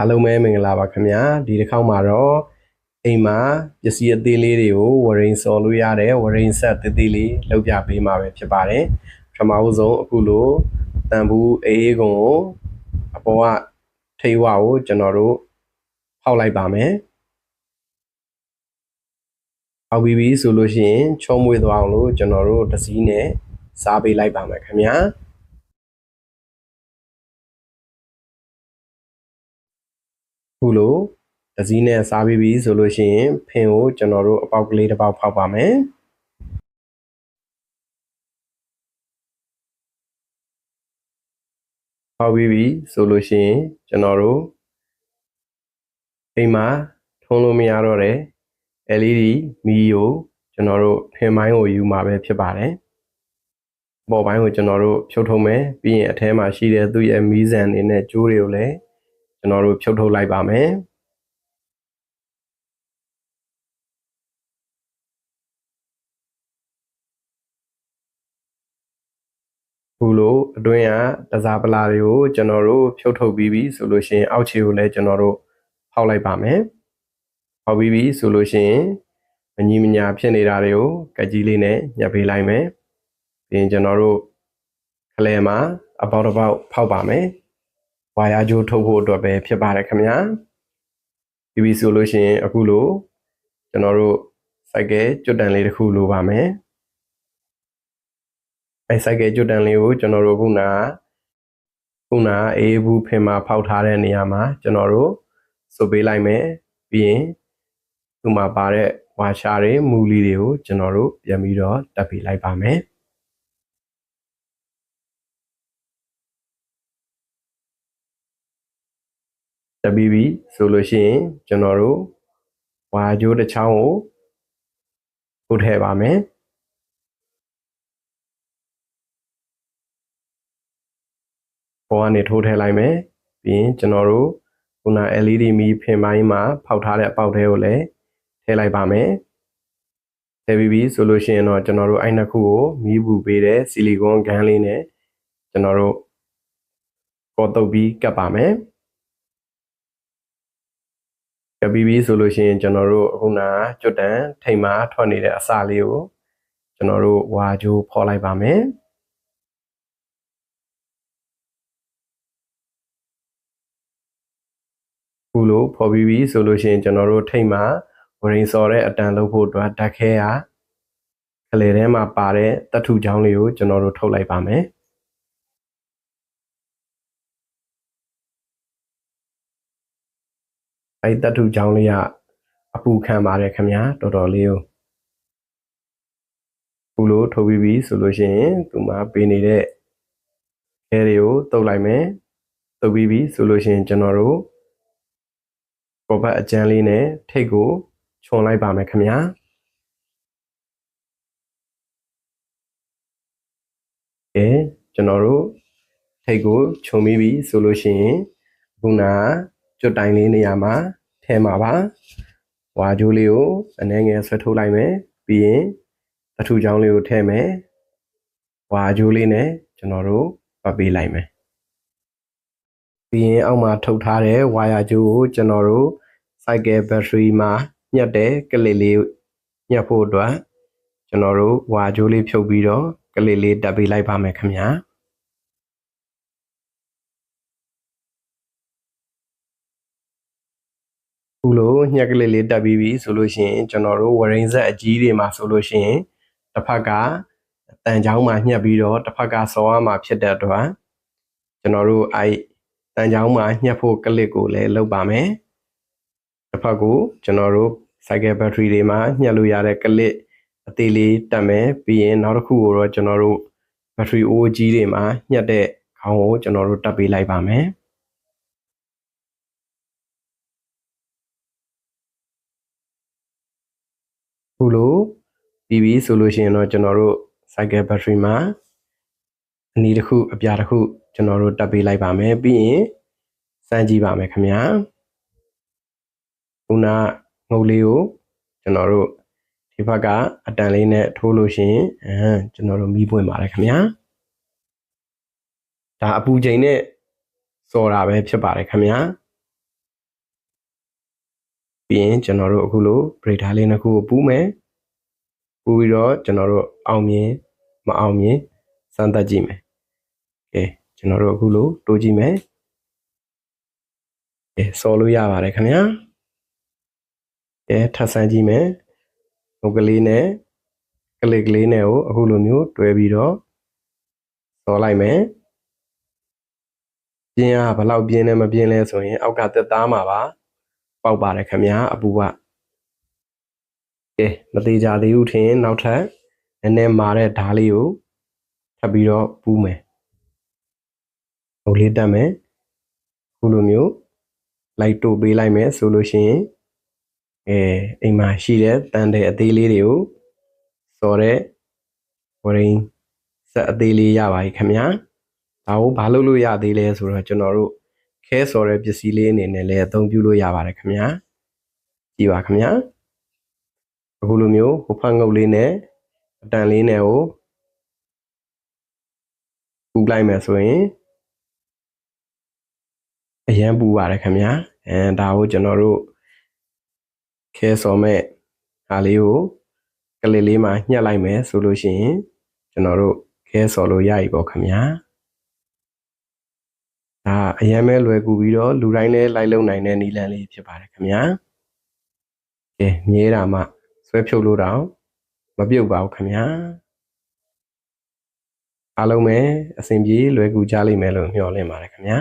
အားလုံးပဲမင်္ဂလာပါခင်ဗျာဒီတစ်ခေါက်မှာတော့အိမ်မှာပစ္စည်းအသေးလေးတွေကိုဝရိန်စော်လို့ရတဲ့ဝရိန်ဆက်သေးသေးလေးလုပ်ပြပေးမှာပဲဖြစ်ပါတယ်ပထမဦးဆုံးအခုလိုတန်ဘူးအေးအေးကုံကိုအပေါ်ကထိဝါကိုကျွန်တော်တို့ဖောက်လိုက်ပါမယ်ဖောက်ပြီးပြီဆိုလို့ရှိရင်ချုံးမွေးသွားအောင်လို့ကျွန်တော်တို့တစည်းနဲ့စားပေးလိုက်ပါမယ်ခင်ဗျာ ခုလိုဒစည်းနဲ့စားပြီးပြီဆိုလို့ရှိရင်ဖင်ကိုကျွန်တော်တို့အပေါက်ကလေးတစ်ပေါက်ဖောက်ပါမယ်ဖောက်ပြီးပြီဆိုလို့ရှိရင်ကျွန်တော်တို့အိမ်မှာထုံးလို့မရတော့တဲ့ LED မီးကိုကျွန်တော်တို့ဖင်ပိုင်းကိုယူมาပဲဖြစ်ပါတယ်ပေါ်ပိုင်းကိုကျွန်တော်တို့ဖြုတ်ထုတ်မယ်ပြီးရင်အထဲမှာရှိတဲ့သူ့ရဲ့မီးစံတွေနဲ့ကြိုးတွေကိုလည်း ကျွန်တော်တို့ဖြုတ်ထုတ်လိုက်ပါမယ်ခုလိုအတွင်းကတစားပလာတွေကိုကျွန်တော်တို့ဖြုတ်ထုတ်ပြီးပြီဆိုလို့ရှိရင်အောက်ခြေကိုလည်းကျွန်တော်တို့ဖောက်လိုက်ပါမယ်ဖောက်ပြီးပြီဆိုလို့ရှိရင်မညီမညာဖြစ်နေတာတွေကိုကက်ကြီးလေးနဲ့ညှပ်ပေးလိုက်မယ်ပြီးရင်ကျွန်တော်တို့ခလဲမှာအပေါက်တစ်ပေါက်ဖောက်ပါမယ် ဝါယာကြိုးထုတ်ဖို့အတွက်ပဲဖြစ်ပါတယ်ခင်ဗျာပြီးပြီဆိုလို့ရှိရင်အခုလိုကျွန်တော်တို့စိုက်ကဲကျွတ်တန်လေးတစ်ခုလိုပါမယ်အဲစိုက်ကဲကျွတ်တန်လေးကိုကျွန်တော်တို့ခုနကခုနကအေးဘူးဖင်မှာဖောက်ထားတဲ့နေရာမှာကျွန်တော်တို့စုပ်ပေးလိုက်မယ်ပြီးရင်သူ့မှာပါတဲ့ဝါရှာတွေမူလီတွေကိုကျွန်တော်တို့ပြန်ပြီးတော့တက်ပေးလိုက်ပါမယ် တက်ပြီးပြီဆိုလို့ရှိရင်ကျွန်တော်တို့ဝါကြိုးတစ်ချောင်းကိုပို့ထည့်ပါမယ်ပေါ်ကနေထိုးထည့်လိုက်မယ်ပြီးရင်ကျွန်တော်တို့ခုန LED မီးဖင်ပိုင်းမှာဖောက်ထားတဲ့အပေါက်ထဲကိုလည်းထည့်လိုက်ပါမယ်ထည့်ပြီးပြီဆိုလို့ရှိရင်တော့ကျွန်တော်တို့အဲ့နှစ်ခုကိုမီးပူပေးတဲ့ဆီလီကွန်ဂန်းလေးနဲ့ကျွန်တော်တို့ပေါ်တုပ်ပြီးကပ်ပါမယ် ကပ်ပြီးပြီဆိုလို့ရှိရင်ကျွန်တော်တို့အခုနကျွတ်တန်ထိမ်မှာထွက်နေတဲ့အစာလေးကိုကျွန်တော်တို့ဝါကြိုးဖော်လိုက်ပါမယ်ခုလိုဖော်ပြီးပြီဆိုလို့ရှိရင်ကျွန်တော်တို့ထိတ်မှာဝရင်စော်တဲ့အတန်လုပ်ဖို့အတွက်ဓာတ်ခဲရခလေထဲမှာပါတဲ့တတ်ထုချောင်းလေးကိုကျွန်တော်တို့ထုတ်လိုက်ပါမယ် အဲ့တတ်ထုချောင်းလေးကအပူခံပါတယ်ခင်ဗျာတော်တော်လေးကိုခုလိုထုတ်ပြီးပြီဆိုလို့ရှိရင်သူမှာပေးနေတဲ့ခဲတွေကိုတုပ်လိုက်မယ်တုပ်ပြီးပြီဆိုလို့ရှိရင်ကျွန်တော်တို့ပေါ်ဘက်အကျန်းလေးနဲ့ထိတ်ကိုခြုံလိုက်ပါမယ်ခင်ဗျာကဲကျွန်တော်တို့ထိတ်ကိုခြုံပြီးပြီဆိုလို့ရှိရင်ခုနကျွ တ်တိုင်းလေးနေရာမှာထဲမှာပါဝါကြိုးလေးကိုအနှဲငယ်ဆွဲထုတ်လိုက်မယ်ပြီးရင်တထူချောင်းလေးကိုထည့်မယ်ဝါကြိုးလေးနဲ့ကျွန်တော်တို့ပတ်ပေးလိုက်မယ်ပြီးရင်အောက်မှာထုတ်ထားတဲ့ဝါယာကြိုးကိုကျွန်တော်တို့ cycle battery မှာညှက်တဲ့ကလစ်လေးညှက်ဖို့အတွက်ကျွန်တော်တို့ဝါကြိုးလေးဖြုတ်ပြီးတော့ကလစ်လေးတက်ပေးလိုက်ပါမယ်ခင်ဗျာ ခုလိုညှက်ကလေးလေးတက်ပြီးပြီဆိုလို့ရှိရင်ကျွန်တော်တို့ဝရိန်ဆက်အကြီးတွေမှာဆိုလို့ရှိရင်တစ်ဖက်ကတန်ချောင်းမှာညှက်ပြီးတော့တစ်ဖက်ကစော်ရမှာဖြစ်တဲ့အတွက်ကျွန်တော်တို့အဲတန်ချောင်းမှာညှက်ဖို့ကလစ်ကိုလည်းလုပ်ပါမယ်တစ်ဖက်ကိုကျွန်တော်တို့ cycle battery တွေမှာညှက်လို့ရတဲ့ကလစ်အသေးလေးတက်မယ်ပြီးရင်နောက်တစ်ခုကိုတော့ကျွန်တော်တို့ battery အိုးကြီးတွေမှာညှက်တဲ့ခေါင်းကိုကျွန်တော်တို့တက်ပေးလိုက်ပါမယ် ခုလိုပြီးပြီဆိုလို့ရှိရင်တော့ကျွန်တော်တို့ cycle battery မှာအနည်းတစ်ခုအပြာတစ်ခုကျွန်တော်တို့တက်ပေးလိုက်ပါမယ်ပြီးရင်စမ်းကြည့်ပါမယ်ခင်ဗျာခုနငုတ်လေးကိုကျွန်တော်တို့ဒီဘက်ကအတန်လေးနဲ့ထိုးလို့ရှိရင်အဲကျွန်တော်တို့မီးပွင့်ပါတယ်ခင်ဗျာဒါအပူချိန်နဲ့စော်တာပဲဖြစ်ပါတယ်ခင်ဗျာ ပြီးရင်ကျွန်တော်တို့အခုလို break ထားလေးနှစ်ခုကိုပူးမယ်ပူးပြီးတော့ကျွန်တော်တို့အောင်မြင်မအောင်မြင်စမ်းသပ်ကြည့်မယ်ကဲကျွန်တော်တို့အခုလိုတိုးကြည့်မယ်ကဲစော်လို့ရပါတယ်ခင်ဗျာကဲထပ်ဆန်းကြည့်မယ်ဟိုကလေးနဲ့ကလစ်ကလေးနဲ့ကိုအခုလိုမျိုးတွဲပြီးတော့စော်လိုက်မယ်ပြင်းအားဘယ်လောက်ပြင်းလဲမပြင်းလဲဆိုရင် အောက်ကတက်သားမှာပါ ပေါက်ပါတယ်ခင်ဗျာအပူကကဲမသေးကြသေးဘူးထင်နောက်ထပ်နည်းနည်းမာတဲ့ဓားလေးကိုထပ်ပြီးတော့ပူးမယ်ဟိုလေးတက်မယ်ခုလိုမျိုးလိုက်တို့ပေးလိုက်မယ်ဆိုလို့ရှိရင်အဲအိမ်မှာရှိတဲ့တန်တဲ့အသေးလေးတွေကိုစော်တဲ့ဝရင်းဆက်အသေးလေးရပါ යි ခင်ဗျာဒါကိုဘာလုပ်လို့ရသေးလဲဆိုတော့ကျွန်တော်တို့ ခဲစော်တဲ့ပစ္စည်းလေးအနေနဲ့လည်းအသုံးပြုလို့ရပါတယ်ခင်ဗျာကြည့်ပါခင်ဗျာအခုလိုမျိုးဟိုဖတ်ငုတ်လေးနဲ့အတန်လေးနဲ့ကိုပူလိုက်မယ်ဆိုရင်အရန်ပူပါတယ်ခင်ဗျာအဲဒါကိုကျွန်တော်တို့ခဲစော်မဲ့ဟာလေးကိုကလေးလေးမှာညှက်လိုက်မယ်ဆိုလို့ရှိရင်ကျွန်တော်တို့ခဲစော်လို့ရပြီပေါ့ခင်ဗျာ ဒါအရန်ပဲလွယ်ကူပြီးတော့လူတိုင်းလည်းလိုက်လုံနိုင်တဲ့နည်းလမ်းလေးဖြစ်ပါတယ်ခင်ဗျာကဲမြဲတာမှဆွဲဖြုတ်လို့တော့မပြုတ်ပါဘူးခင်ဗျာအားလုံးပဲအဆင်ပြေလွယ်ကူကြလိမ့်မယ်လို့မျှော်လင့်ပါတယ်ခင်ဗျာ